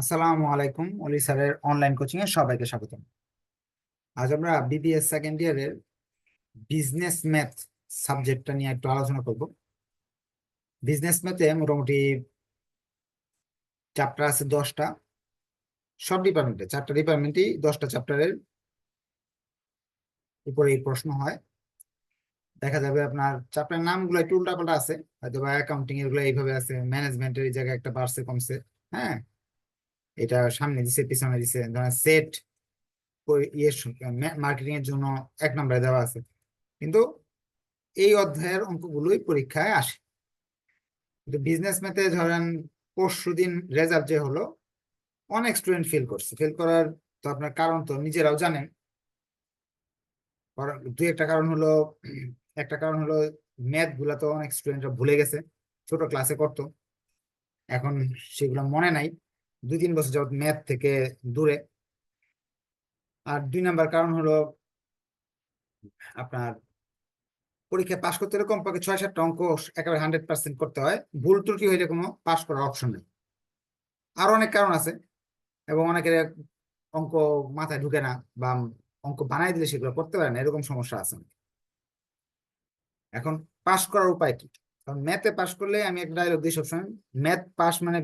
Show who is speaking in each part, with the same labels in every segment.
Speaker 1: আসসালামু আলাইকুম অলি স্যারের অনলাইন কোচিং এ সবাইকে স্বাগতম। আজ আমরা বিবিএস সেকেন্ড ইয়ারের বিজনেস ম্যাথ সাবজেক্টটা নিয়ে একটু আলোচনা করব। বিজনেস ম্যাথে মোটামুটি চ্যাপ্টার আছে দশটা। সব ডিপার্টমেন্টে চারটা ডিপার্টমেন্টই দশটা চ্যাপ্টারের উপরে এই প্রশ্ন হয়। দেখা যাবে আপনার চ্যাপ্টার নামগুলো একটু উল্টাপাল্টা আছে হয়তো বা অ্যাকাউন্টিং এগুলো এইভাবে আছে ম্যানেজমেন্টের এই জায়গায় একটা বাড়ছে, কমছে হ্যাঁ? এটা সামনে দিছে, পিছনে দিছে, ধরেন সেট ইয়ে মার্কেটিং এর জন্য এক নম্বরে দেওয়া আছে। কিন্তু এই অধ্যায়ের অঙ্কগুলোই পরীক্ষায় আসে। কিন্তু বিজনেস ম্যাথে ধরেন পরশু দিন রেজাল্ট যে হলো, অনেক স্টুডেন্ট ফেল করছে। ফেল করার তো আপনার কারণ তো নিজেরাও জানেন। দুই একটা কারণ হলো, একটা কারণ হলো ম্যাথগুলা তো অনেক স্টুডেন্টরা ভুলে গেছে, ছোট ক্লাসে করতো। এখন সেগুলো মনে নাই। দুই তিন বছর যাবত ম্যাথ থেকে দূরে। আর দুই নাম্বার কারণ হলো আপনার পরীক্ষায় পাশ করতে হলে কমপক্ষে ছয় সাতটা অঙ্ক একেবারে হান্ড্রেড পার্সেন্ট করতে হয়। ভুল ত্রুটি হইলে কোনো পাশ করার অপশন নেই। আরও অনেক কারণ আছে এবং অনেকের অঙ্ক মাথায় ঢুকে না বা অঙ্ক বানাই দিলে সেগুলো করতে পারে না, এরকম সমস্যা আছে এখন পাশ করার উপায় কি? কারণ ম্যাথে পাশ করলে আমি একটা ডায়লগ দিই সবসময়, ম্যাথ পাস মানে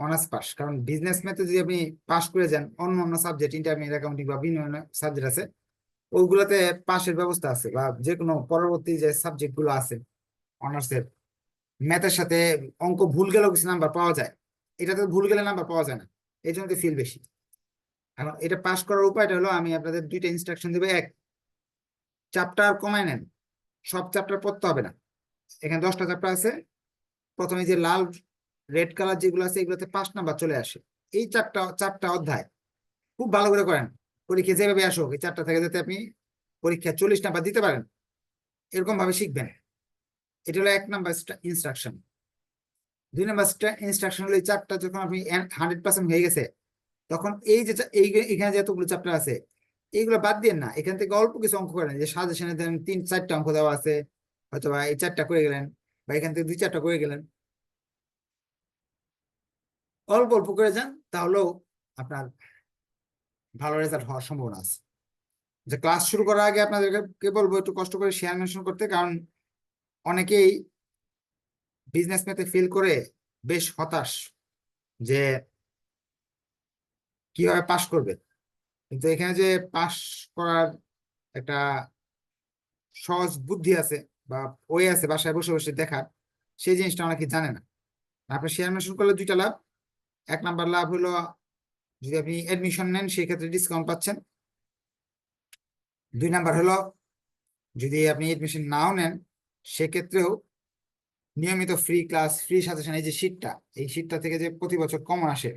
Speaker 1: অনার্স পাস কারণ বিজনেস ম্যাথে যদি আপনি পাস করে যান, অন্য অন্য সাবজেক্ট ইন্টারমিডিয়েট অ্যাকাউন্টিং বা বিভিন্ন সাবজেক্ট আছে, ওইগুলোতে পাশের ব্যবস্থা আছে বা যে কোনো পরবর্তী যে সাবজেক্টগুলো আছে অনার্সের ম্যাথের সাথে অঙ্ক ভুল গেলেও কিছু নাম্বার পাওয়া যায়। এটাতে ভুল গেলে নাম্বার পাওয়া যায় না। এই জন্য ফিল বেশি। এখন এটা পাস করার উপায়টা হলো, আমি আপনাদের দুইটা ইনস্ট্রাকশন দেবো। এক চ্যাপ্টার কমায় নেন। সব চ্যাপ্টার পড়তে হবে না। এখানে দশটা চ্যাপ্টার আছে। প্রথমে যে লাল রেড কালার যেগুলো আছে, এগুলোতে পাঁচ নাম্বার চলে আসে। এই চারটা চারটা অধ্যায় খুব ভালো করে করেন। পরীক্ষা যেভাবে আসুক, এই চারটা থেকে যাতে আপনি পরীক্ষা চল্লিশ নাম্বার দিতে পারেন এরকম ভাবে শিখবেন। এটা হলো এক নাম্বার ইনস্ট্রাকশন দুই নাম্বার ইনস্ট্রাকশন হলো এই চারটা যখন আপনি হান্ড্রেড পার্সেন্ট হয়ে গেছে, তখন এই যে এই এখানে যে এতগুলো চ্যাপ্টার আছে, এইগুলো বাদ দিয়ে না, এখান থেকে অল্প কিছু অঙ্ক করেন। যে সাজেশনে দেন তিন, চারটা অঙ্ক দেওয়া আছে হয়তো বা এই চারটা করে গেলেন, বা এখান থেকে দুই, চারটা করে গেলেন। অল্প অল্প করে যান, তাহলেও আপনার ভালো রেজাল্ট হওয়ার সম্ভাবনা আছে। যে ক্লাস শুরু করার আগে আপনাদেরকে বলব, একটু কষ্ট করে শেয়ার মেনশন করতে, কারণ অনেকেই বিজনেস মেতে ফিল করে বেশ হতাশ যে কীভাবে পাশ করবে। কিন্তু এখানে যে পাশ করার একটা সহজ বুদ্ধি আছে বা ওই আছে বাসায় বসে বসে দেখার, সেই জিনিসটা অনেকে জানে না। আপনি শেয়ার মেনশন করলে দুইটা লাভ এক নাম্বার লাভ হলো যদি আপনি অ্যাডমিশন নেন, সেই ক্ষেত্রে ডিসকাউন্ট পাচ্ছেন। দুই নাম্বার হলো যদি আপনি এডমিশন নাও নেন, সেক্ষেত্রেও নিয়মিত ফ্রি ক্লাস ফ্রি সাজেশন এই যে শীটটা এই শীটটা থেকে যে প্রতি বছর কমন আসে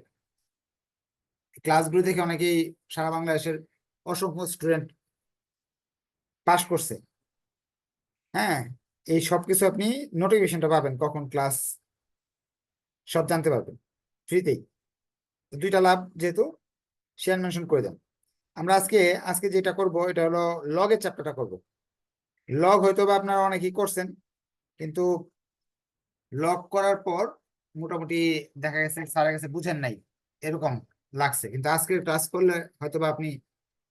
Speaker 1: ক্লাসগুলো থেকে অনেকেই সারা বাংলাদেশের অসংখ্য স্টুডেন্ট পাস করছে। হ্যাঁ এই সব কিছু আপনি নোটিফিকেশনটা পাবেন কখন ক্লাস সব জানতে পারবেন। ফ্রিতেই। দুইটা লাভ যেহেতু শেয়ার মেনশন করে দেন। আমরা আজকে আজকে যেটা করব, এটা হলো লগের চ্যাপ্টারটা করব। লগ হয়তো বা আপনারা অনেকেই করছেন, কিন্তু লগ করার পর মোটামুটি দেখা গেছে স্যারের কাছে বুঝেন নাই, এরকম লাগছে। কিন্তু আজকে ক্লাস করলে হয়তো বা আপনি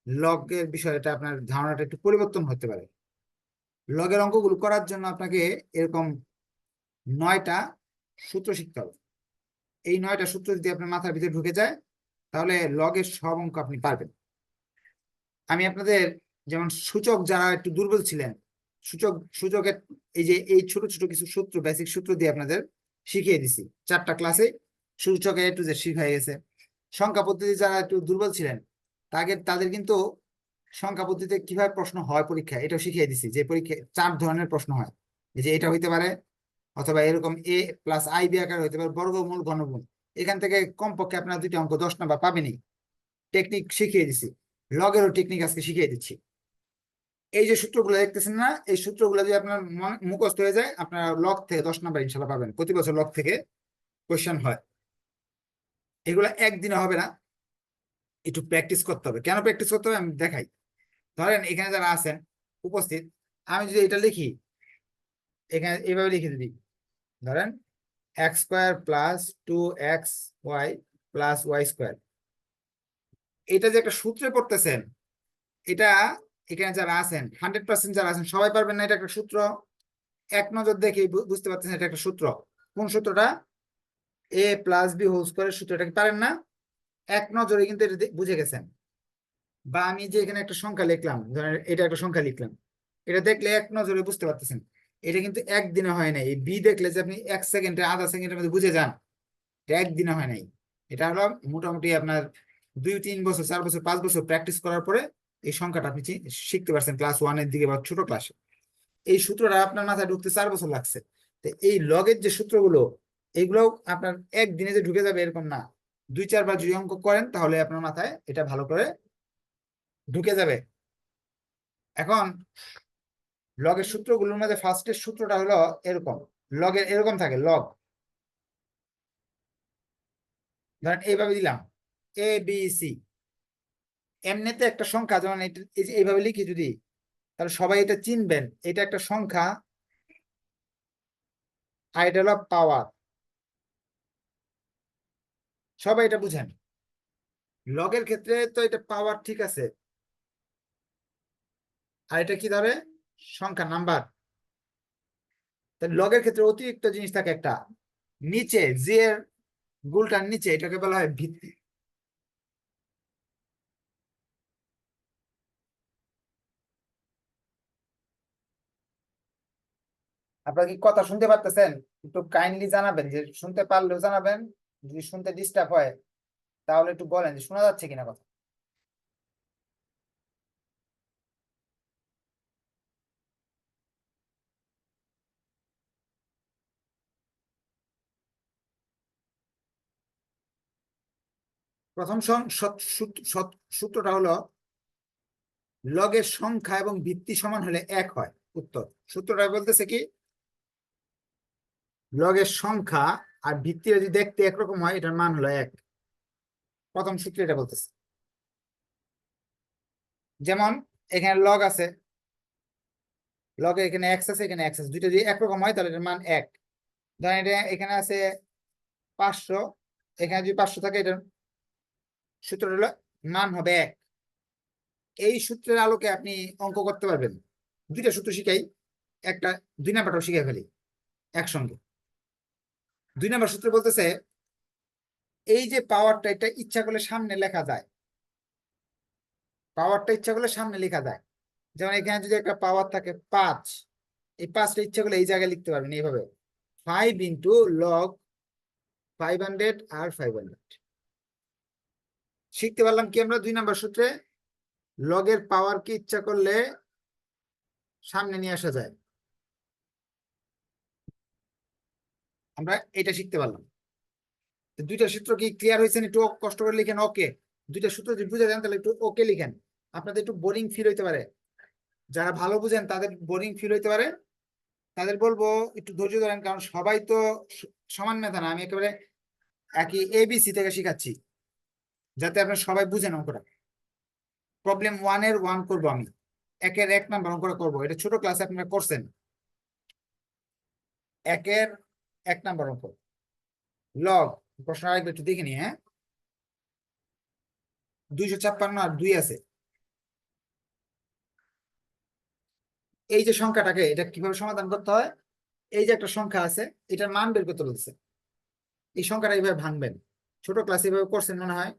Speaker 1: লগের বিষয়টা, আপনার ধারণাটা একটু পরিবর্তন হতে পারে। লগের অঙ্কগুলো করার জন্য আপনাকে এরকম নয়টা সূত্র শিখতে হবে। এই নয়টা সূত্র যদি আপনার মাথার ভিতরে ঢুকে যায়, তাহলে লগের সব অঙ্ক আপনি পারবেন। আমি আপনাদের যেমন সূচক যারা একটু দুর্বল ছিলেন, সূচক, সূচকের এই যে, এই ছোট ছোট কিছু সূত্র বেসিক সূত্র দিয়ে আপনাদের শিখিয়ে দিছি। চারটা ক্লাসে সূচকে একটু যে শিখ হয়ে গেছে। সংখ্যা পদ্ধতি যারা একটু দুর্বল ছিলেন তাকে তাদের কিন্তু সংখ্যা পদ্ধতিতে কীভাবে প্রশ্ন হয় পরীক্ষা এটাও শিখিয়ে দিছি যে পরীক্ষায় চার ধরনের প্রশ্ন হয়। যে, এটা হইতে পারে অথবা এরকম এ প্লাস আই বি আকার হইতে পারে বর্গমূল ঘনমূল। এখান থেকে কমপক্ষে আপনার দুইটা অঙ্ক দশ নাম্বার পাবেনই। টেকনিক শিখিয়ে দিছি। লগেরও টেকনিক আজকে শিখিয়ে দিচ্ছি। এই যে সূত্রগুলো দেখতেছেন না, এই সূত্রগুলো যদি আপনার মুখস্থ হয়ে যায়, আপনার লগ থেকে দশ নাম্বার ইনশাল্লাহ পাবেন। প্রতি বছর লগ থেকে কোয়েশ্চেন হয়। এগুলো একদিনে হবে না। একটু প্র্যাকটিস করতে হবে। কেন প্র্যাকটিস করতে হবে? আমি দেখাই। ধরেন এখানে যারা আছেন, উপস্থিত, আমি যদি এটা লিখি, এখানে এইভাবে লিখে দিই ধরেন x square plus two x y plus y square এটা যে একটা সূত্রে পড়তেছেন, এটা এখানে যারা আছেন হান্ড্রেড পার্সেন্ট যারা আছেন, সবাই পারবেন না এটা একটা সূত্র। এক নজর দেখে বুঝতে পারছেন এটা একটা সূত্র। কোন সূত্রটা? এ প্লাস বি হোল স্কোয়ারের সূত্রটা কি পারেন না? এক নজরে কিন্তু এটা বুঝে গেছেন। বা আমি যে এখানে একটা সংখ্যা লিখলাম, ধরেন এটা একটা সংখ্যা লিখলাম। এটা দেখলে এক নজরে বুঝতে পারতেছেন। এটা কিন্তু একদিনে হয় নাই। এই বি দেখলে যে আপনি এক সেকেন্ডে, আধা সেকেন্ডের মধ্যে বুঝে যান, এটা একদিনে হয় নাই। এটা হলো মোটামুটি আপনার দুই, তিন বছর, চার বছর, পাঁচ বছর প্র্যাকটিস করার পরে এই সংখ্যাটা আপনি শিখতে পারছেন ক্লাস ওয়ানের দিকে বা ছোট ক্লাসে এই সূত্রটা আপনার মাথায় ঢুকতে চার বছর লাগছে। তো এই লগের যে সূত্রগুলো এগুলো আপনার একদিনে যে ঢুকে যাবে এরকম না। দুই চারবার যদি অঙ্ক করেন, তাহলে আপনার মাথায় এটা ভালো করে ঢুকে যাবে। এখন লগের সূত্রগুলোর মধ্যে ফার্স্টের সূত্রটা হলো এরকম। লগের এরকম থাকে লগ ধরেন এইভাবে দিলাম এ বি সি এমনিতে একটা সংখ্যা, যেমন এইভাবে লিখি যদি, তাহলে সবাই এটা চিনবেন, এটা একটা সংখ্যা এটা হলো পাওয়ার সবাই এটা বুঝেন। লগের ক্ষেত্রে তো এটা পাওয়ার ঠিক আছে। আর এটা কি ধরে? সংখ্যা নাম্বার। লগের ক্ষেত্রে অতিরিক্ত জিনিস থাকে একটা। নিচে জি এর গুলটার নিচে, এটাকে বলা হয় ভিত্তি। আপনারা কি কথা শুনতে পারতেছেন? একটু কাইন্ডলি জানাবেন, যে শুনতে পারলেও জানাবেন, যদি শুনতে ডিস্টার্ব হয়, তাহলে একটু বলেন যে শোনা যাচ্ছে কিনা কথা। প্রথম সূত্রটা হলো লগের সংখ্যা এবং ভিত্তি সমান হলে এক হয়। উত্তর। সূত্রটা বলতেছে কি? লগের সংখ্যা আর ভিত্তি যদি দেখতে একরকম হয়, এটার মান হলো এক। প্রথম সূত্র এটা বলতেছে। যেমন এখানে লগ আছে। লগে এখানে এক্স আছে, এখানে এক্স আছে। দুইটা যদি একরকম হয়, তাহলে এটার মান এক। ধরেন এটা এখানে আছে পাঁচশো। এখানে যদি পাঁচশো থাকে, এটার সূত্র হলো মান হবে এক। এই সূত্রের আলোকে আপনি অঙ্ক করতে পারবেন। দুইটা সূত্র শিখাই, একটা দুই নাম্বারটাও শিখে ফেলি একসঙ্গে। দুই নাম্বার সূত্র বলতেছে, এই যে পাওয়ারটা এটা ইচ্ছা করলে সামনে লেখা যায়। পাওয়ারটা ইচ্ছা করলে সামনে লেখা যায়। যেমন এখানে যদি একটা পাওয়ার থাকে পাঁচ, এই পাঁচটা ইচ্ছা করলে এই জায়গায় লিখতে পারবেন এইভাবে। Five into log five hundred আর ফাইভ হান্ড্রেড শিখতে পারলাম কি আমরা? দুই নাম্বার সূত্রে লগের পাওয়ারকে ইচ্ছা করলে সামনে নিয়ে আসা যায়। আমরা এটা শিখতে পারলাম। দুইটা সূত্র কি ক্লিয়ার হয়েছেন একটু কষ্ট করে লিখেন ওকে দুইটা সূত্র যদি বুঝে যান, তাহলে একটু ওকে লিখেন। আপনাদের একটু বোরিং ফিল হইতে পারে। যারা ভালো বুঝেন, তাদের বোরিং ফিল হইতে পারে। তাদের বলব, একটু ধৈর্য ধরেন, কারণ সবাই তো সমান মেধা না। আমি একেবারে একই এবিসি থেকে শিখাচ্ছি। যাতে আপনারা সবাই বুঝেন অঙ্কটা। প্রবলেম ওয়ানের ওয়ান করব আমি। একের এক নাম্বার অঙ্কটা করব। এটা ছোট ক্লাসে আপনারা করছেন। একের এক নাম্বার অঙ্ক। লগ প্রশ্ন আরেকবার একটু দেখে নি হ্যাঁ? দুইশো ছাপ্পান্ন আর দুই আছে। এই যে সংখ্যাটাকে, এটা কীভাবে সমাধান করতে হয়? এই যে একটা সংখ্যা আছে, এটার মান বের করতে বলছে। এই সংখ্যাটা এইভাবে ভাঙবেন। ছোট ক্লাসে এইভাবে করছেন মনে হয়।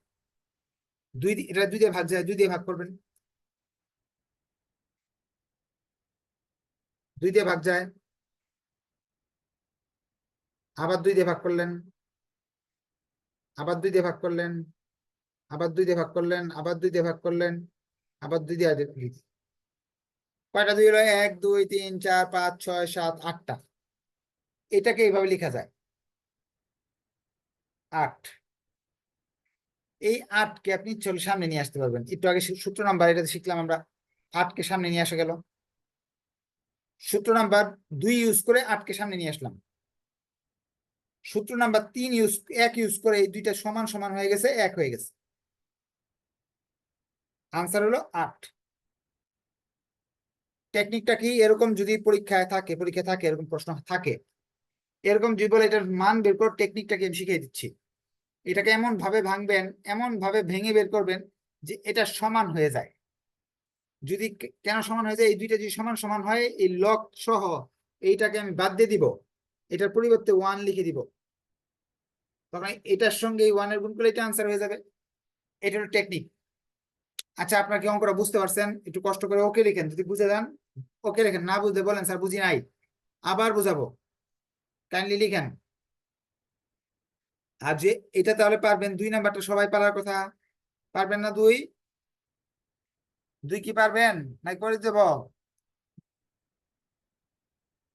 Speaker 1: দুই এটা দুই দিয়ে ভাগ যায়, দুই দিয়ে ভাগ করবেন। দুই দিয়ে ভাগ যায়। আবার দুই দিয়ে ভাগ করলেন। আবার দুই দিয়ে ভাগ করলেন। আবার দুই দিয়ে ভাগ করলেন। আবার দুই দিয়ে ভাগ করলেন। আবার দুই দিয়ে। কয়টা দুই হলো? এক, দুই, তিন, চার, পাঁচ, ছয়, সাত, আটটা। এটাকে এইভাবে লেখা যায়। আট। এই আটকে আপনি চলে সামনে নিয়ে আসতে পারবেন। একটু আগে সূত্র নাম্বার এটা শিখলাম আমরা। আটকে সামনে নিয়ে আসা গেল। সূত্র নাম্বার দুই ইউজ করে আটকে সামনে নিয়ে আসলাম। সূত্র নাম্বার তিন ইউজ এক ইউজ করে এই দুইটা সমান সমান হয়ে গেছে, এক হয়ে গেছে। আনসার হলো আট। টেকনিকটা কি? এরকম যদি পরীক্ষায় থাকে পরীক্ষায় থাকে, এরকম প্রশ্ন থাকে। এরকম যদি বলে এটার মান বের করে টেকনিকটাকে আমি শিখিয়ে দিচ্ছি। এটাকে এমন ভাবে ভাঙবেন এমন ভাবে ভেঙে বের করবেন যে এটা সমান হয়ে যায়। যদি কেন সমান হয়ে যায়? এই দুইটা যদি সমান সমান হয়, এই লক সহ এইটাকে আমি বাদ দিয়ে দিব, এটার পরিবর্তে ওয়ান লিখে দিব। তখন এটার সঙ্গে এই ওয়ানের গুণ করলে এটা আনসার হয়ে যাবে। এটা হলো টেকনিক আচ্ছা আপনার কি অঙ্কটা বুঝতে পারছেন? একটু কষ্ট করে ওকে লিখেন, যদি বুঝে যান ওকে লিখেন। না বুঝতে বলেন, স্যার, বুঝি নাই। আবার বুঝাবো। কাইন্ডলি লিখেন। আর যে এটা তাহলে পারবেন দুই নাম্বারটা সবাই পারার কথা। পারবেন না দুই? দুই কি পারবেন? নাই করে দেব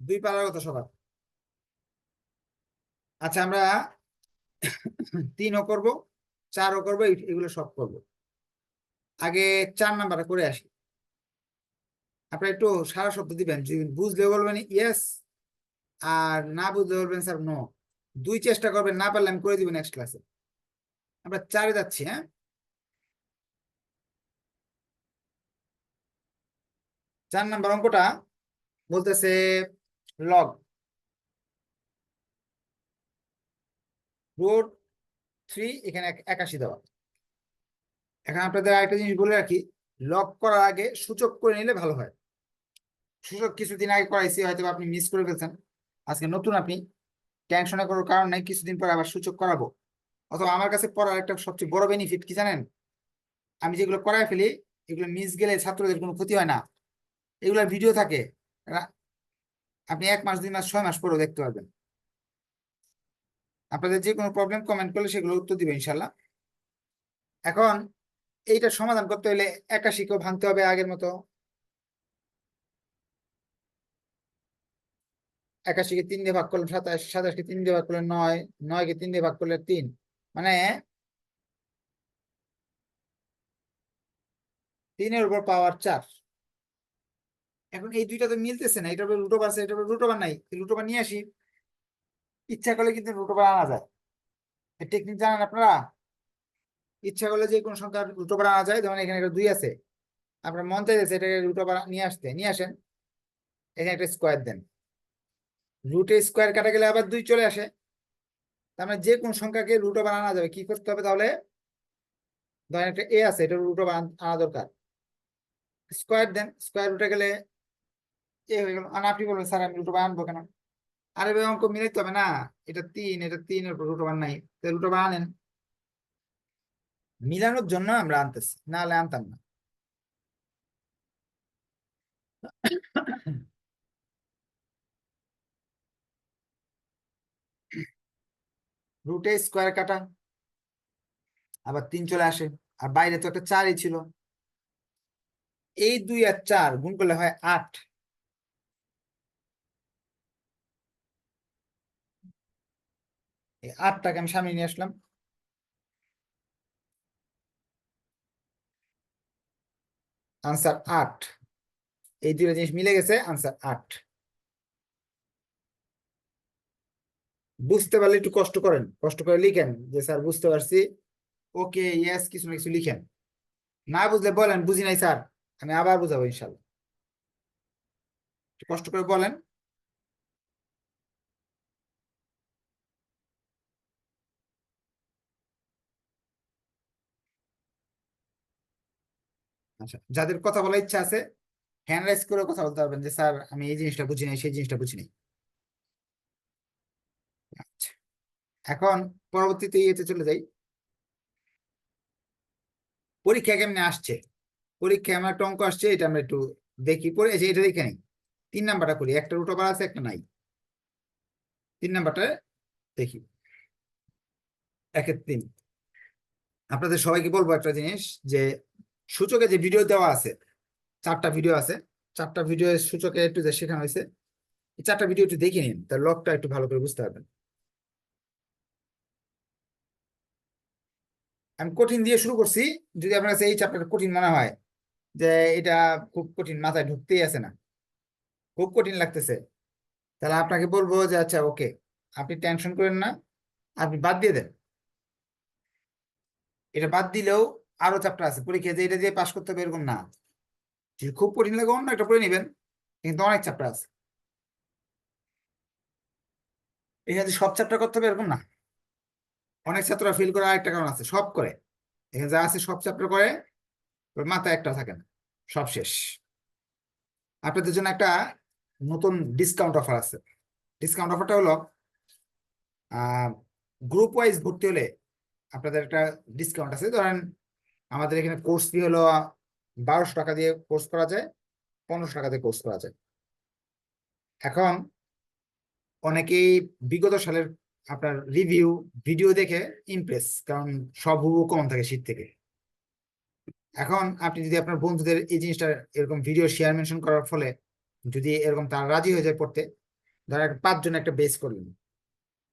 Speaker 1: দুই পারার কথা সবার। আচ্ছা আমরা তিনও করব, চারও করব এগুলো সব করব। আগে চার নাম্বারটা করে আসি। আপনারা একটু সারা শব্দ দিবেন বুঝলে বলবেন ইয়েস আর না বুঝলে বলবেন স্যার নো দুই চেষ্টা করবেন, না পারলে আমি করে দিব নেক্সট ক্লাসে আমরা চারে যাচ্ছি হ্যাঁ? চার নাম্বার অঙ্কটা বলতেছে লগ রোড থ্রি এখানে এক- একাশি দেওয়া। এখন আপনাদের আরেকটা জিনিস বলে রাখি লক করার আগে সূচক করে নিলে ভালো হয়। সূচক কিছুদিন আগে করাইছি হয়তো আপনি মিস করে ফেলছেন। আজকে নতুন আপনি টেনশনে করার কারণ নাই, কিছুদিন পরে আবার সূচক করাবো। অথবা আমার কাছে পড়ার একটা সবচেয়ে বড় বেনিফিট কি জানেন? আমি যেগুলো করায় ফেলি, এগুলো মিস গেলে ছাত্রদের কোনো ক্ষতি হয় না। এগুলোর ভিডিও থাকে। আপনি এক মাস, দুই মাস, ছয় মাস পরেও দেখতে পারবেন। আপনাদের যে কোনো প্রবলেম কমেন্ট করলে সেগুলো উত্তর দিবে ইনশাল্লাহ এখন এইটা সমাধান করতে হলে একাশিকেও ভাঙতে হবে আগের মতো। একাশিকে তিন দিয়ে ভাগ করলে সাতাশ সাতাশকে তিন দিয়ে ভাগ করলে নয় নয়কে তিন দিয়ে ভাগ করলে তিন। মানে তিনের উপর পাওয়ার চার। এখন এই দুইটা তো মিলতেছে না এটা রুট ওভার আছে এটা রুট ওভার নাই। রুট ওভার নিয়ে আসি। ইচ্ছা করলে কিন্তু রুট ওভার আনা যায়। টেকনিক জানেন আপনারা? ইচ্ছা করলে যে কোনো সংখ্যা রুট ওভার আনা যায়। যেমন এখানে একটা দুই আছে। আপনার মন চাইতেছে এটাকে রুট ওভার নিয়ে আসতে। নিয়ে আসেন। এখানে একটা স্কোয়ার দেন। রুটে স্কোয়ার কাটা গেলে আবার দুই চলে আসে। তার মানে যে কোন সংখ্যাকে রুট বানানো যাবে। কি করতে হবে তাহলে? ধরেন একটা এ আছে এটা রুট ওভার আনা দরকার। স্কোয়ার দেন স্কোয়ার রুটে গেলে এ হয়ে গেল। আর আপনি বলবেন, স্যার, আমি রুট আনব কেন? আরে ভাই অঙ্ক মিলাইতে হবে না। এটা তিন, এটা তিনের উপর রুটো ওভার নাই। তো রুট ওভার মিলানোর জন্য আমরা আনতেছি। না হলে আনতাম না। রুটে স্কোয়ার কাটা। আবার তিন চলে আসে। আর বাইরে তো একটা চারই ছিল। এই দুই আর চার গুণ করলে হয় আট। আটটাকে আমি সামনে নিয়ে আসলাম। আনসার আট। এই দুইটা জিনিস মিলে গেছে আনসার আট। বুঝতে পারলে একটু কষ্ট করেন। কষ্ট করে লিখেন যে, স্যার, বুঝতে পারছি। ওকে ইয়েস কিছু না কিছু লিখেন। না বুঝলে বলেন, বুঝি নাই, স্যার। আমি আবার বুঝাবো, ইনশাল্লাহ। কষ্ট করে বলেন। আচ্ছা যাদের কথা বলার ইচ্ছা আছে হ্যান্ড রাইজ করে কথা বলতে পারবেন যে, স্যার, আমি এই জিনিসটা বুঝি নাই, সেই জিনিসটা বুঝি নাই আচ্ছা এখন পরবর্তীতে ইয়েতে চলে যাই। পরীক্ষা কেমনে আসছে? পরীক্ষায় আমার একটা অঙ্ক আসছে, এটা আমরা একটু দেখি। পরে এটা দেখে নিই। তিন নাম্বারটা করি একটা রুট ওভার আছে, একটা নাই। তিন নাম্বারটা দেখি। একের তিন। আপনাদের সবাইকে বলব একটা জিনিস, যে সূচকে যে ভিডিও দেওয়া আছে, চারটা ভিডিও আছে, চারটা ভিডিও সূচকে একটু যে শেখানো হয়েছে চারটা ভিডিও একটু দেখে নিন তার লকটা একটু ভালো করে বুঝতে পারবেন। আমি কঠিন দিয়ে শুরু করছি, যদি আপনার কাছে এই চ্যাপ্টারটা কঠিন মনে হয় যে এটা খুব কঠিন মাথায় ঢুকতেই আছে না। খুব কঠিন লাগতেছে। তাহলে আপনাকে বলব যে আচ্ছা ওকে, আপনি টেনশন করেন না, আপনি বাদ দিয়ে দেন। এটা বাদ দিলেও আরও চ্যাপ্টার আছে। পরীক্ষা যে এটা দিয়ে পাশ করতে হবে এরকম না। যদি খুব কঠিন লাগে অন্য একটা পড়ে নেবেন, কিন্তু অনেক চ্যাপ্টার আছে। এখানে সব চ্যাপ্টার করতে হবে এরকম না। অনেক ছাত্ররা ফেল করে আরেকটা কারণ আছে, সব করে। এখানে যা আছে সব চ্যাপ্টার করে মাথায় একটা থাকে না, সব শেষ। আপনাদের জন্য একটা নতুন ডিসকাউন্ট অফার আছে। ডিসকাউন্ট অফারটা হলো গ্রুপ ওয়াইজ ভর্তি হলে আপনাদের একটা ডিসকাউন্ট আছে। ধরেন আমাদের এখানে কোর্স ফি হলো বারোশো টাকা দিয়ে কোর্স করা যায়, পনেরোশো টাকা দিয়ে কোর্স করা যায়। এখন অনেকেই বিগত সালের আপনার রিভিউ ভিডিও দেখে ইমপ্রেস কারণ সব হুবহু কমন থাকে শীত থেকে। এখন আপনি যদি আপনার বন্ধুদের এই জিনিসটা এরকম ভিডিও শেয়ার মেনশন করার ফলে যদি এরকম তারা রাজি হয়ে যায় পড়তে, ধরেন পাঁচজন একটা বেস করলেন,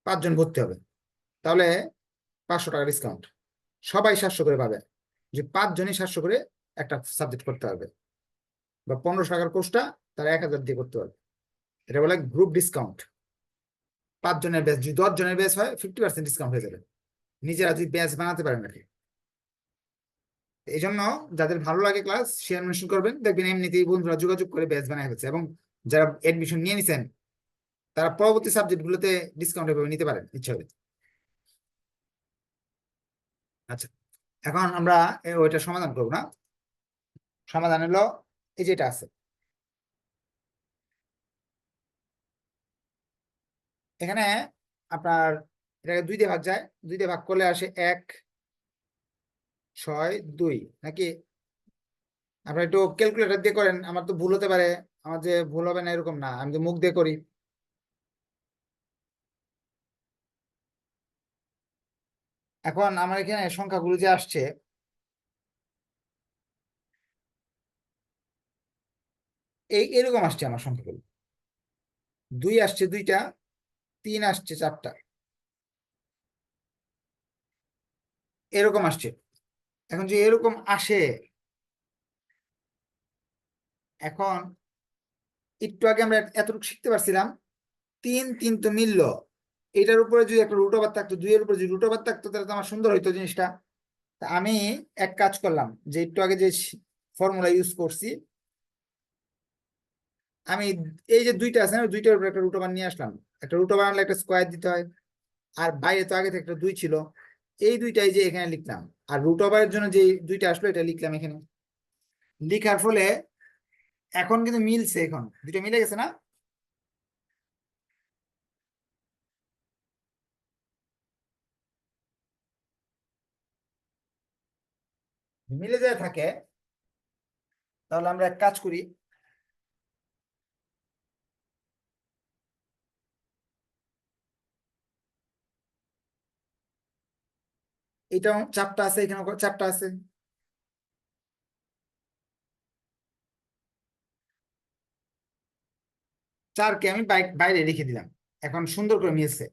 Speaker 1: পাঁচজন ভর্তি হবে, তাহলে পাঁচশো টাকা ডিসকাউন্ট সবাই সাতশো করে পাবে, যে পাঁচজনই সাতশো করে একটা সাবজেক্ট করতে পারবে। বা পনেরোশো টাকার কোর্সটা তারা এক হাজার দিয়ে করতে পারবে। এটা বলে গ্রুপ ডিসকাউন্ট পাঁচ জনের ব্যাচ যদি দশ জনের ব্যাচ হয় ফিফটি পার্সেন্ট ডিসকাউন্ট হয়ে যাবে। নিজেরা যদি ব্যাচ বানাতে পারেন আর কি। এই জন্য যাদের ভালো লাগে ক্লাস শেয়ার মেনশন করবেন। দেখবেন এমনিতেই বন্ধুরা যোগাযোগ করে ব্যাচ বানায় ফেলছে এবং যারা এডমিশন নিয়ে নিছেন, তারা পরবর্তী সাবজেক্ট গুলোতে ডিসকাউন্ট এভাবে নিতে পারেন, ইচ্ছা হবে আচ্ছা এখন আমরা ওইটা সমাধান করব না। সমাধান হলো এই যেটা আছে। এখানে আপনার এটাকে দুই দিয়ে ভাগ যায় দুই দিয়ে ভাগ করলে আসে এক, ছয়, দুই, নাকি? আপনার একটু ক্যালকুলেটর দিয়ে করেন, আমার তো ভুল হতে পারে, আমার যে ভুল হবে না এরকম না, আমি তো মুখ দিয়ে করি। এখন আমার এখানে সংখ্যাগুলো যে আসছে, এই, এরকম আসছে আমার সংখ্যাগুলো। দুই আসছে দুইটা তিন আসছে চারটা। এরকম আসছে। এখন যে এরকম আসে, এখন একটু আগে আমরা এতটুকু শিখতে পারছিলাম, তিন তিন তো মিললো। এটার উপরে যদি একটা রুট ওভার থাকতো, দুইয়ের উপরে যদি রুট ওভার থাকতো, তাহলে তো আমার সুন্দর হইতো জিনিসটা। তা আমি এক কাজ করলাম, যে একটু আগে যে ফর্মুলা ইউজ করছি, আমি এই যে দুইটা আছে না, দুইটার উপরে একটা রুট ওভার নিয়ে আসলাম। একটা রুট আনলে একটা স্কোয়ার দিতে হয়। আর বাইরে তো আগে থেকে একটা দুই ছিল। এই দুইটাই যে এখানে লিখলাম। আর রুট ওভারের জন্য যে দুইটা আসলো, এটা লিখলাম এখানে। লিখার ফলে এখন কিন্তু মিলছে এখন। দুইটা মিলে গেছে না? মিলে যায় থাকে। তাহলে আমরা এক কাজ করি। এটাও চাপটা আছে এখানে চাপটা আছে। চারকে আমি বাই- বাইরে রেখে দিলাম। এখন সুন্দর করে মিলছে।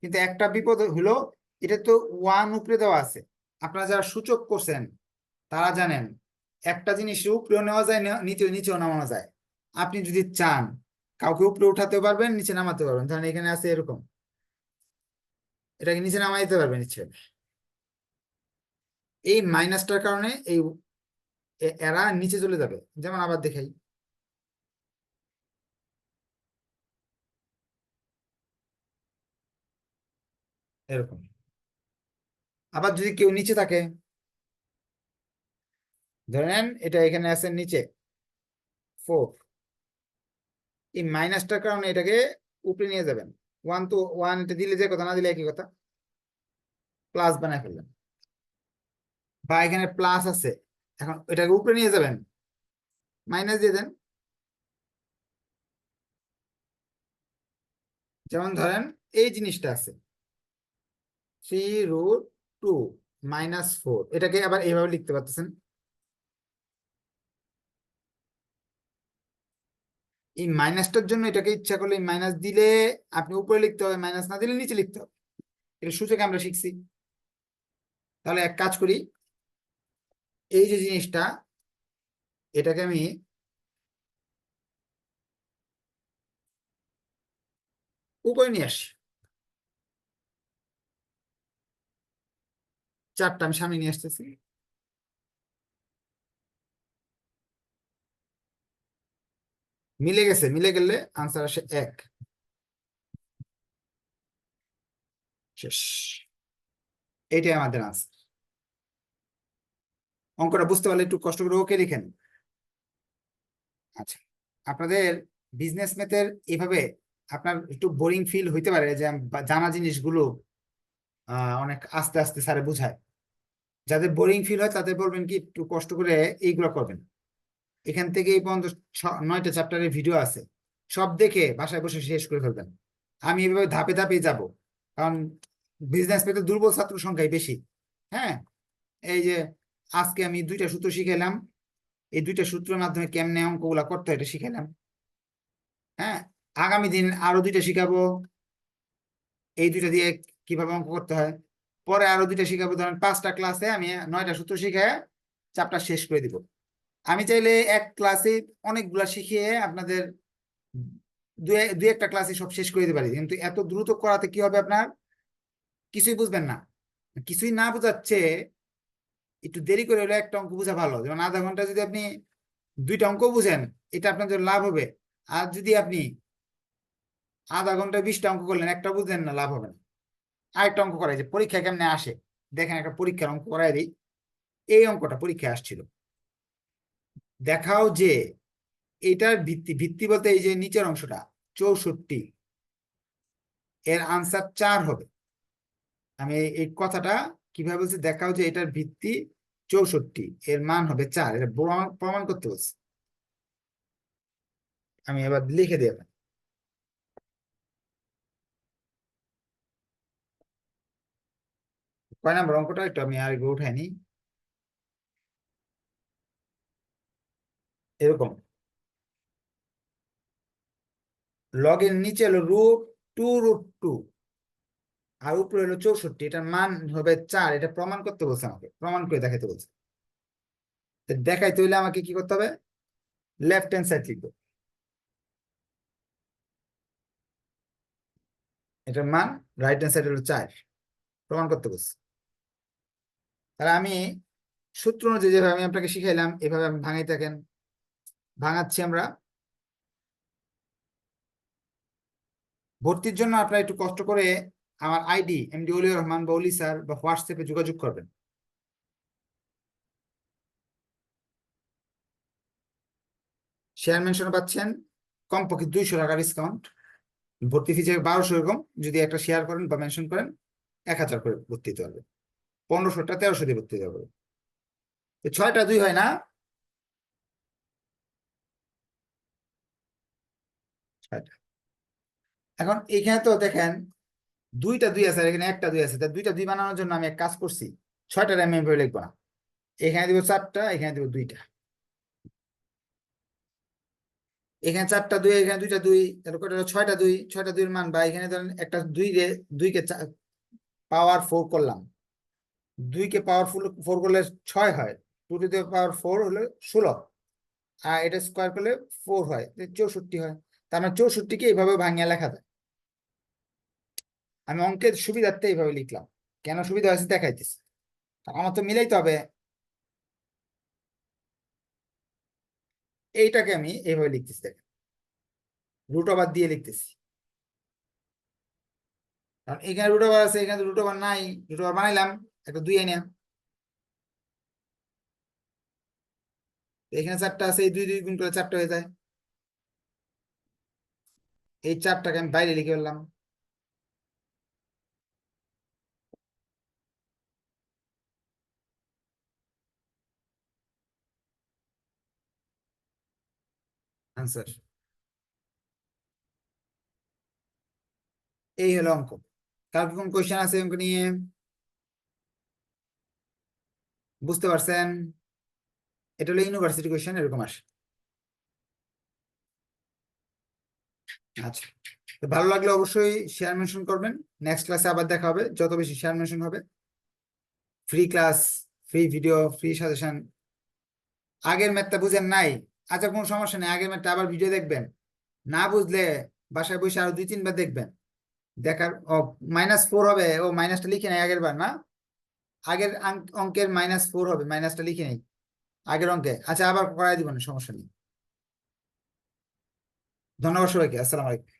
Speaker 1: কিন্তু একটা বিপদ হলো, এটা তো ওয়ান উপরে দেওয়া আছে। আপনারা যারা সূচক করছেন, তারা জানেন, একটা জিনিস উপরেও নেওয়া যায়, নে- নিচেও নামানো যায়। আপনি যদি চান, কাউকে উপরে উঠাতে পারবেন, নিচে নামাতে পারবেন। ধরেন এখানে আছে এরকম। এটাকে নিচে নামাই দিতে পারবেন ইচ্ছে। এই মাইনাসটার কারণে এই এরা নিচে চলে যাবে। যেমন আবার দেখাই। এরকম। আবার যদি কেউ নিচে থাকে, ধরেন এটা এখানে আছে নিচে। ফোর এই মাইনাসটার কারণে এটাকে উপরে নিয়ে যাবেন। ওয়ান টু ওয়ান এটা দিলে যে কথা, না দিলে একই কথা। প্লাস বানায় ফেললেন। বা এখানে প্লাস আছে। এখন এটাকে উপরে নিয়ে যাবেন। মাইনাস দিয়ে দেন। যেমন ধরেন এই জিনিসটা আছে। Three root two minus four এটাকে আবার এইভাবে লিখতে পারতেছেন। এই মাইনাসটার জন্য এটাকে ইচ্ছা করলে মাইনাস দিলে আপনি উপরে লিখতে হবে মাইনাস না দিলে নিচে লিখতে হবে। এটা সূচকে আমরা শিখছি। তাহলে এক কাজ করি এই যে জিনিসটা, এটাকে আমি উপরে নিয়ে আসি। চারটা আমি সামনে নিয়ে আসতেছি। মিলে গেছে, মিলে গেলে আনসার আসে এক। শেষ। এটাই আমাদের আনসার অঙ্কটা বুঝতে পারলে একটু কষ্ট করে ওকে লিখেন আচ্ছা আপনাদের বিজনেস ম্যাথের এভাবে আপনার একটু বোরিং ফিল হইতে পারে যে জানা জিনিসগুলো অনেক আস্তে আস্তে স্যারে বুঝায়। যাদের বোরিং ফিল হয় তাদের বলবেন কি, একটু কষ্ট করে এইগুলো করবেন। এখান থেকে এই পর্যন্ত নয়টা চ্যাপ্টারের ভিডিও আছে। সব দেখে বাসায় বসে শেষ করে ফেলবেন। আমি এভাবে ধাপে ধাপে যাব। কারণ বিজনেস পেতে দুর্বল ছাত্র সংখ্যাই বেশি। হ্যাঁ? এই যে আজকে আমি দুইটা সূত্র শিখাইলাম। এই দুইটা সূত্রের মাধ্যমে কেমনে অঙ্কগুলা করতে হয় এটা শিখাইলাম। হ্যাঁ আগামী দিন আরও দুইটা শিখাবো। এই দুইটা দিয়ে কীভাবে অঙ্ক করতে হয়? পরে আরও দুইটা শিখাবো। ধরেন পাঁচটা ক্লাসে আমি নয়টা সূত্র শিখায় চাপটা শেষ করে দিব। আমি চাইলে এক ক্লাসে অনেকগুলা শিখিয়ে আপনাদের দুই একটা ক্লাসে সব শেষ করে দিতে পারি। কিন্তু এত দ্রুত করাতে কি হবে আপনার? কিছুই বুঝবেন না। কিছুই না বোঝাচ্ছে একটু দেরি করে হলে একটা অঙ্ক বোঝা ভালো। যেমন আধা ঘণ্টা যদি আপনি দুইটা অঙ্ক বুঝেন, এটা আপনার জন্য লাভ হবে। আর যদি আপনি আধা ঘণ্টা বিশটা অঙ্ক করলেন, একটা বুঝলেন না, লাভ হবে না। আরেকটা অঙ্ক করাই, যে পরীক্ষা কেমনে আসে? দেখেন একটা পরীক্ষার অঙ্ক করাই দিই। এই অঙ্কটা পরীক্ষায় আসছিল। দেখাও যে এটার ভিত্তি ভিত্তি বলতে এই যে নিচের অংশটা, চৌষট্টি। এর আনসার চার হবে। আমি এই- এই কথাটা কীভাবে বলছি? দেখাও যে এটার ভিত্তি চৌষট্টি, এর মান হবে চার, এটা প্রমাণ করতে বলছি। আমি এবার লিখে দিয়ে কয় নাম্বার অঙ্কটা একটু আমি আর একটু উঠাইনি এরকম। লগের নিচে হলো রুট টু রুট টু আর উপরে হলো চৌষট্টি, এটার মান হবে চার, এটা প্রমাণ করতে বলছে আমাকে, প্রমাণ করে দেখাইতে বলছে। দেখাইতে হইলে আমাকে কি করতে হবে? লেফট হ্যান্ড সাইড লিখব। এটার মান রাইট হ্যান্ড সাইড হলো চার, প্রমাণ করতে বলছে। তাহলে আমি সূত্র অনুযায়ী যেভাবে আমি আপনাকে শিখাইলাম, এভাবে আমি ভাঙাই থাকেন। ভাঙাচ্ছি আমরা। ভর্তির জন্য আপনারা একটু কষ্ট করে আমার আইডি এমডি অলিউর রহমান বা অলি স্যার বা হোয়াটসঅ্যাপে যোগাযোগ করবেন। শেয়ার মেনশন পাচ্ছেন। কমপক্ষে দুইশো টাকা ডিসকাউন্ট ভর্তি ফি হিসেবে বারোশো এরকম। যদি একটা শেয়ার করেন বা মেনশন করেন, এক হাজার করে ভর্তি দিতে পারবে। পনেরোশোটা তেরোশো দিয়ে ভর্তি দিতে তো ছয়টা দুই হয় না? এখন এখানে তো দেখেন দুইটা দুই আছে, আর এখানে একটা দুই আছে। তা দুইটা দুই বানানোর জন্য আমি এক কাজ করছি, ছয়টা আমি এভাবে লিখব না। এখানে দিব চারটা, এখানে দিব দুইটা। এখানে চারটা দুই, এখানে দুইটা দুই তাহলে ছয়টা দুই, ছয়টা দুইয়ের মান, বা এখানে ধরেন একটা দুই রে, দুইকে পাওয়ার ফোর করলাম। দুইকে পাওয়ার ফোর করলে ছয় হয় টু টু পাওয়ার ফোর হলে ষোলো। আর এটা স্কোয়ার করলে ফোর হয় চৌষট্টি হয়। তার মানে চৌষট্টিকে এইভাবে ভাঙিয়ে লেখা যায়। আমি অঙ্কের সুবিধার্থে এইভাবে লিখলাম। কেন সুবিধা হয়েছে দেখাইতেছি। আমার তো মিলাইতে হবে। এইটাকে আমি এইভাবে লিখতেছি, দেখেন। রুট ওভার দিয়ে লিখতেছি। কারণ এখানে রুট ওভার আছে, এখানে রুট ওভার নাই। রুট ওভার বানাইলাম, একটা দুই এনে এখানে চারটা আছে, এই দুই দুই গুণ করে চারটা হয়ে যায়। এই চারটাকে আমি বাইরে লিখে ফেললাম। আনসার এই হলো অঙ্ক কালকে কোন কোয়েশ্চেন আছে অঙ্ক নিয়ে বুঝতে পারছেন এটা হলো ইউনিভার্সিটি কোয়েশ্চেন এরকম আসে আচ্ছা তো ভালো লাগলে অবশ্যই শেয়ার মেনশন করবেন নেক্সট ক্লাসে আবার দেখা হবে যত বেশি শেয়ার মেনশন হবে free class free video free suggestion আগের ম্যাথটা বুঝেন নাই। আচ্ছা কোনো সমস্যা নেই। আগের ম্যাচটা আবার ভিডিও দেখবেন। না বুঝলে বাসায় বসে আরও দুই, তিনবার দেখবেন। দেখার ও মাইনাস ফোর হবে। ও মাইনাসটা লিখে নেই আগের বার, না? আগের অঙ্কের মাইনাস ফোর হবে। মাইনাসটা লিখে নেই। আগের অঙ্কে। আচ্ছা আবার করাই দিবেন সমস্যা নেই। ধন্যবাদ সবাইকে। আসসালামু আলাইকুম।